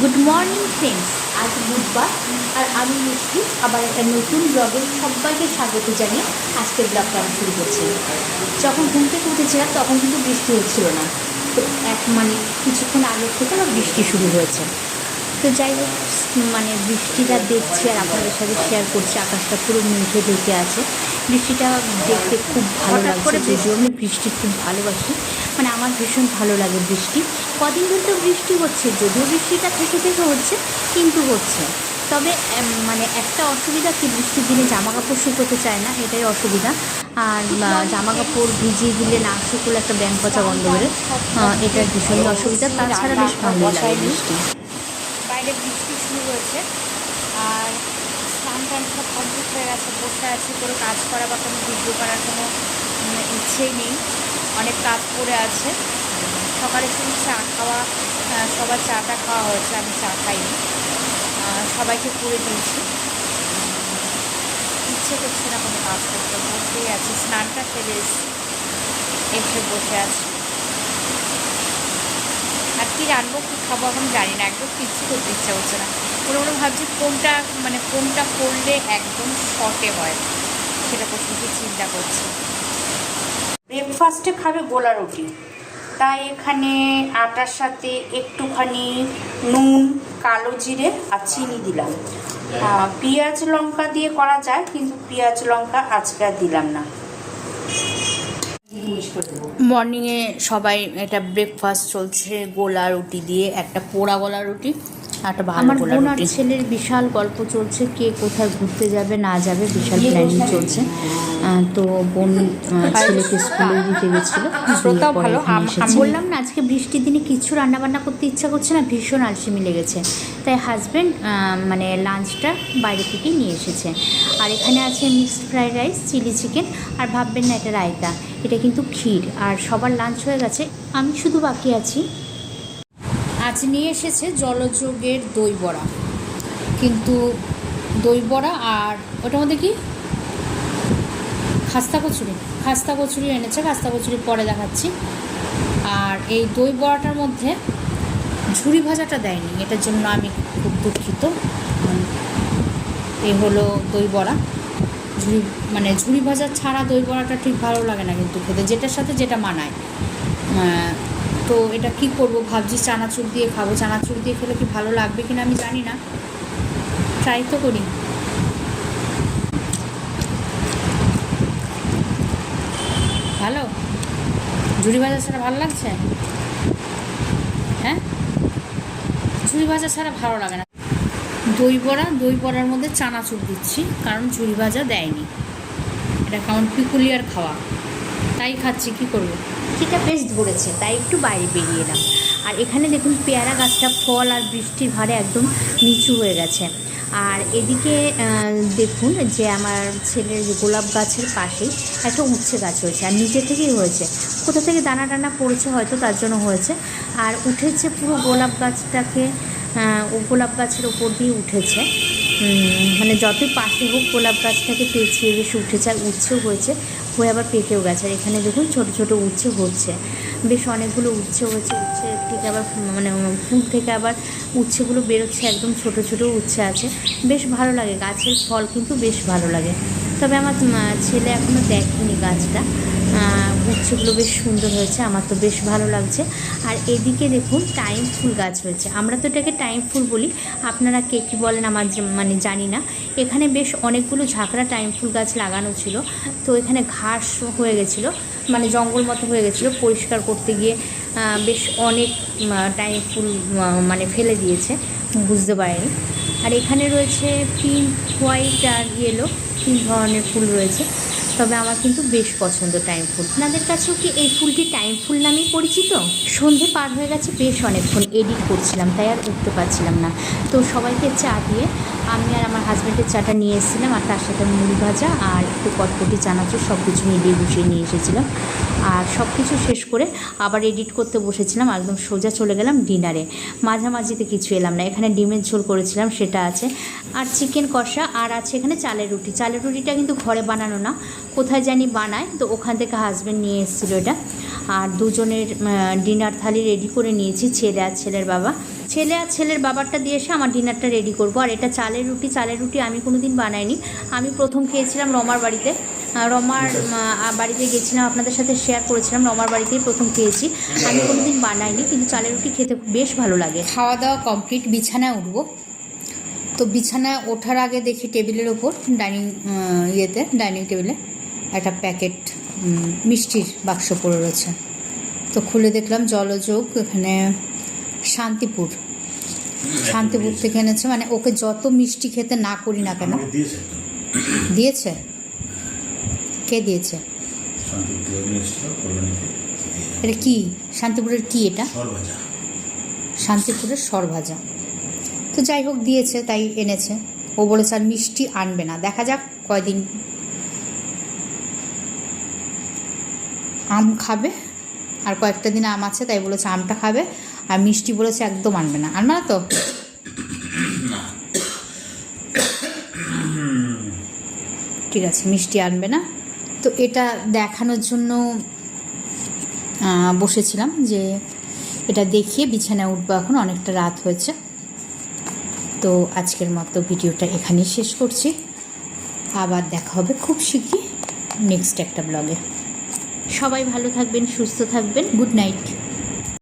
Good morning friends আজ বুধবার, আর আমি মিষ্টি। আবার একটা নতুন ব্লগে সবাইকে স্বাগত জানিয়ে আজকের ব্লগটা আমি শুরু করছি। যখন ঘুম থেকে উঠেছিলাম, তখন কিন্তু বৃষ্টি হচ্ছিল না। তো এক মানে কিছুক্ষণ আগের থেকে আমার বৃষ্টি শুরু হয়েছে। তো যাই হোক মানে বৃষ্টিটা দেখছি আর আপনাদের সাথে শেয়ার করছি। আকাশটা পুরো মেঘে ঢেকে আছে। বৃষ্টিটা দেখতে খুব ভালো লাগছে করে যদিও আমি বৃষ্টি খুব ভালোবাসি। মানে আমার ভীষণ ভালো লাগে বৃষ্টি। কদিন ধরে তো বৃষ্টি হচ্ছে যদিও বৃষ্টিটা থেকে থেকে হচ্ছে কিন্তু হচ্ছে। তবে মানে একটা অসুবিধা কি বৃষ্টির দিনে জামা কাপড় শুকোতে চায় না এটাই অসুবিধা। আর জামা কাপড় ভিজিয়ে দিলে না শুকলে একটা ব্যাং পচা গন্ধ বেরোয়। আহ, এটার ভীষণই অসুবিধা। তাছাড়া বেশ ভালোই লাগে বৃষ্টি। বাইরে বৃষ্টি শুরু হয়েছে আর স্নান টান সব কমপ্লিট হয়ে গেছে বসে আছি কোনো কাজ করা বা কোনো ভিডিও করার কোনো উম, ইচ্ছেই নেই অনেক কাজ পড়ে আছে। সকালে শুধু চা খাওয়া সবার চাটা খাওয়া হয়েছে আমি চা খাইনি সবাইকে করে দিয়েছি। ইচ্ছে করছে না কোনো কাজ করতে বসেই আছি স্নানটা এসেছি এসে বসে আছি। আর কি রান্নাও কী খাব এখন জানি না, একদম কিচ্ছু করতে ইচ্ছা করছে না। মনে মনে ভাবছি কোনটা মানে কোনটা করলে একদম শর্টে হয় সেটা প্রশ্নটি চিন্তা করছি। ব্রেকফাস্টে খাবে গোলা রুটি। তাই এখানে আটার সাথে একটুখানি নুন, কালো জিরে আর চিনি দিলাম। পেঁয়াজ লঙ্কা দিয়ে করা যায়, কিন্তু পেঁয়াজ লঙ্কা আজকে দিলাম না। মর্নিংয়ে সবাই এটা ব্রেকফাস্ট চলছে গোলা রুটি দিয়ে একটা পোড়া গোলা রুটি একটা ভালো গোলা রুটি। ছেলের বিশাল গল্প চলছে কে কোথায় ঘুরতে যাবে না যাবে বিশাল প্ল্যানিং চলছে। তো বোন ছেলেকে স্কুলে দিতে গেছিল ভালো, বললাম না আজকে বৃষ্টির দিনে কিচ্ছু রান্না বান্না করতে ইচ্ছা করছে না ভীষণ আলসেমি লেগেছে। তাই হাজব্যান্ড মানে লাঞ্চটা বাইরে থেকে নিয়ে এসেছে। আর এখানে আছে mixed fried rice chilli chicken আর ভাববেন না এটা রায়তা, এটা কিন্তু ক্ষীর। আর সবার লাঞ্চ হয়ে গেছে, আমি শুধু বাকি আছি। আজ নিয়ে এসেছে জলযোগের দই বড়া। কিন্তু দই বড়া আর ওটার মধ্যে কি? খাস্তা কচুরি। খাস্তা কচুরি এনেছে, খাস্তা কচুরি পরে দেখাচ্ছি। আর এই দই বড়াটার মধ্যে ঝুরি ভাজাটা দেয়নি, এটার জন্য আমি খুব দুঃখিত। এই হলো দই বড়া। ঝুড়ি মানে ঝুড়ি ভাজা ছাড়া দই বড়াটা ঠিক ভালো লাগে না কিন্তু খেতে, যেটার সাথে যেটা মানায়। তো এটা কি করব ভাবছি, চানাচুর দিয়ে খাব। চানাচুর দিয়ে খেলে কি ভালো লাগবে কিনা আমি জানি না। ট্রাই তো করি। ভালো? ঝুড়ি ভাজা ছাড়া ভালো লাগছে? হ্যাঁ? ঝুড়ি ভাজা ছাড়া ভালো লাগে না। দই বড়া, দই বড়ার মধ্যে চানাচুর দিচ্ছি, কারণ ঝুড়ি ভাজা দেয়নি। এটা কেমন পিকুলিয়ার খাওয়া। তাই খাচ্ছি, কি করব? বৃষ্টিটা বেশ ধরেছে তাই একটু বাইরে বেরিয়ে এলাম। আর এখানে দেখুন, পেয়ারা গাছটা ফল আর বৃষ্টির ভারে একদম নিচু হয়ে গেছে। আর এদিকে দেখুন যে আমার ছেলের গোলাপ গাছের পাশেই একটা উচ্ছে গাছ হয়েছে, আর নিচে থেকেই হয়েছে। কোথা থেকে দানা টানা পড়েছে হয়তো তার জন্য হয়েছে। আর উঠেছে পুরো গোলাপ গাছটাকে গোলাপ গাছের ওপর দিয়ে উঠেছে। মানে যতই পাশে হোক গোলাপ গাছটাকে পেঁচিয়ে বেশি উঠেছে, আর উচ্ছেও হয়েছে। হয়ে আবার পেকেও গেছে। আর এখানে দেখুন ছোট ছোট উচ্ছে হচ্ছে। বেশ অনেকগুলো উচ্ছে হচ্ছে উচ্ছে থেকে আবার মানে ফুল থেকে আবার উচ্ছেগুলো বেরোচ্ছে, একদম ছোট ছোট উচ্ছে আছে। বেশ ভালো লাগে, গাছের ফল কিন্তু বেশ ভালো লাগে। তবে আমার ছেলে এখনও দেখেনি গাছটা। উচ্ছেগুলো বেশ সুন্দর হয়েছে, আমার তো বেশ ভালো লাগছে। আর এদিকে দেখুন টাইম ফুল গাছ হয়েছে। আমরা তো এটাকে টাইম ফুল বলি। আপনারা কে কী বলেন আমার মানে জানি না। এখানে বেশ অনেকগুলো ঝাঁকড়া টাইম ফুল গাছ লাগানো ছিল। তো এখানে ঘাস হয়ে গেছিল মানে জঙ্গল মতো হয়ে গেছিল পরিষ্কার করতে গিয়ে বেশ অনেক টাইম ফুল মানে ফেলে দিয়েছে, বুঝতে পারিনি। আর এখানে রয়েছে পিঙ্ক হোয়াইট আর ইয়েলো তিন ধরনের ফুল রয়েছে, তবে আমার কিন্তু বেশ পছন্দ টাইম ফুল। আপনাদের কাছেও কি এই ফুলটি টাইম ফুল নামেই পরিচিত? সন্ধে পার হয়ে গেছে, বেশ অনেকক্ষণ এডিট করছিলাম, তাই আর উঠতে পারছিলাম না। তো সবাইকে চা দিয়ে আমি আর আমার হাজব্যান্ডের চাটা নিয়ে এসেছিলাম আর তার সাথে মুড়ি ভাজা আর একটু কটকটি চানাচুর সব কিছু মিলিয়ে গুছিয়ে নিয়ে এসেছিলাম। আর সব কিছু শেষ করে আবার এডিট করতে বসেছিলাম, একদম সোজা চলে গেলাম ডিনারে মাঝামাঝিতে কিছু এলাম না, এখানে ডিমের ঝোল করেছিলাম, সেটা আছে। আর চিকেন কষা, আর আছে এখানে চালের রুটি। চালের রুটিটা কিন্তু ঘরে বানানো না, কোথায় জানি বানায়, তো ওখান থেকে হাজব্যান্ড নিয়ে এসেছিল এটা। আর দুজনের ডিনার থালি রেডি করে নিয়েছি, ছেলে আর ছেলের বাবা। ছেলে আর ছেলের বাবারটা দিয়ে এসে আমার ডিনারটা রেডি করব। আর এটা চালের রুটি চালের রুটি আমি কোনো দিন বানাইনি। আমি প্রথম খেয়েছিলাম রমার বাড়িতে। রমার বাড়িতে গেছিলাম আপনাদের সাথে শেয়ার করেছিলাম রমার বাড়িতেই প্রথম খেয়েছি। আমি কোনো দিন বানাইনি কিন্তু চালের রুটি খেতে বেশ ভালো লাগে। খাওয়া দাওয়া কমপ্লিট বিছানায় উঠবো। তো বিছানায় ওঠার আগে দেখি টেবিলের ওপর ডাইনিং ইয়েতে ডাইনিং টেবিলে একটা প্যাকেট মিষ্টির বাক্স পড়ে রয়েছে। তো খুলে দেখলাম জলযোগ এখানে শান্তিপুর। শান্তিপুর থেকে এনেছে মানে ওকে যত মিষ্টি খেতে না করি না কেন। দিয়েছে কে দিয়েছে? এটা কি? শান্তিপুরের কি এটা? শান্তিপুরের সরভাজা। তো যাই হোক দিয়েছে তাই এনেছে। ও বলেছে আর মিষ্টি আনবে না। দেখা যাক কয়দিন আম খাবে আর কয়েকটা দিন আম আছে তাই বলেছে আমটা খাবে। আর মিষ্টি বলেছে একদম আনবে না। আনবে না তো? ঠিক আছে মিষ্টি আনবে না। তো এটা দেখানোর জন্য বসেছিলাম যে এটা দেখিয়ে বিছানায় উঠবো এখন অনেকটা রাত হয়েছে। তো আজকের মতো ভিডিওটা এখানেই শেষ করছি। আবার দেখা হবে খুব শীঘ্রই নেক্সট একটা ব্লগে সবাই ভালো থাকবেন সুস্থ থাকবেন। Good night